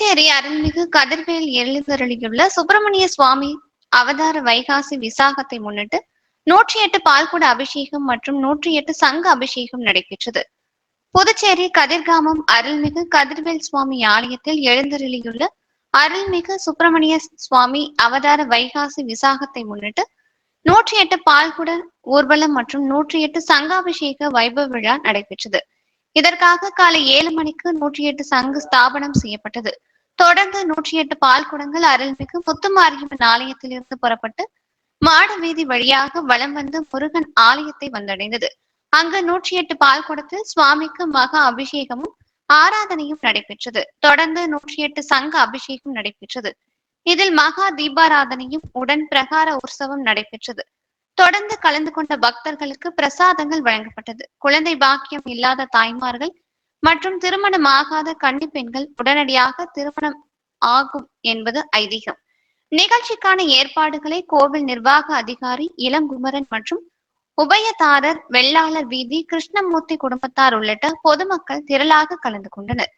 புதுச்சேரி அருள்மிகு கதிர்வேல் எழுந்தருளியுள்ள சுப்பிரமணிய சுவாமி அவதார வைகாசி விசாகத்தை முன்னிட்டு நூற்றி எட்டு பால்குட அபிஷேகம் மற்றும் நூற்றி எட்டு சங்க அபிஷேகம் நடைபெற்றது. புதுச்சேரி கதிர்காமம் அருள்மிகு கதிர்வேல் சுவாமி ஆலயத்தில் எழுந்தருளியுள்ள அருள்மிகு சுப்பிரமணிய சுவாமி அவதார வைகாசி விசாகத்தை முன்னிட்டு நூற்றி எட்டு பால்குட ஊர்வலம் மற்றும் நூற்றி எட்டு சங்காபிஷேக வைபவ விழா நடைபெற்றது. இதற்காக காலை ஏழு மணிக்கு நூற்றி எட்டு சங்கு ஸ்தாபனம் செய்யப்பட்டது. தொடர்ந்து நூற்றி எட்டு பால் குடங்கள் அருள்மிகு முத்துமாரியம்மன் ஆலயத்திலிருந்து புறப்பட்டு மாட வீதி வழியாக வலம் வந்து முருகன் ஆலயத்தை வந்தடைந்தது. அங்கு நூற்றி எட்டு பால் குடத்தில் சுவாமிக்கு மகா அபிஷேகமும் ஆராதனையும் நடைபெற்றது. தொடர்ந்து நூற்றி எட்டு சங்க அபிஷேகம் நடைபெற்றது. இதில் மகா தீபாராதனையும் உடன் பிரகார உற்சவம் நடைபெற்றது. தொடர்ந்து கலந்து கொண்ட பக்தர்களுக்கு பிரசாதங்கள் வழங்கப்பட்டது. குழந்தை பாக்கியம் இல்லாத தாய்மார்கள் மற்றும் திருமணம் ஆகாத கன்னி பெண்கள் உடனடியாக திருமணம் ஆகும் என்பது ஐதீகம். நிகழ்ச்சிக்கான ஏற்பாடுகளை கோவில் நிர்வாக அதிகாரி இளங்குமரன் மற்றும் உபயதாரர் வெள்ளாளர் வீதி கிருஷ்ணமூர்த்தி குடும்பத்தார் உள்ளிட்ட பொதுமக்கள் திரளாக கலந்து கொண்டனர்.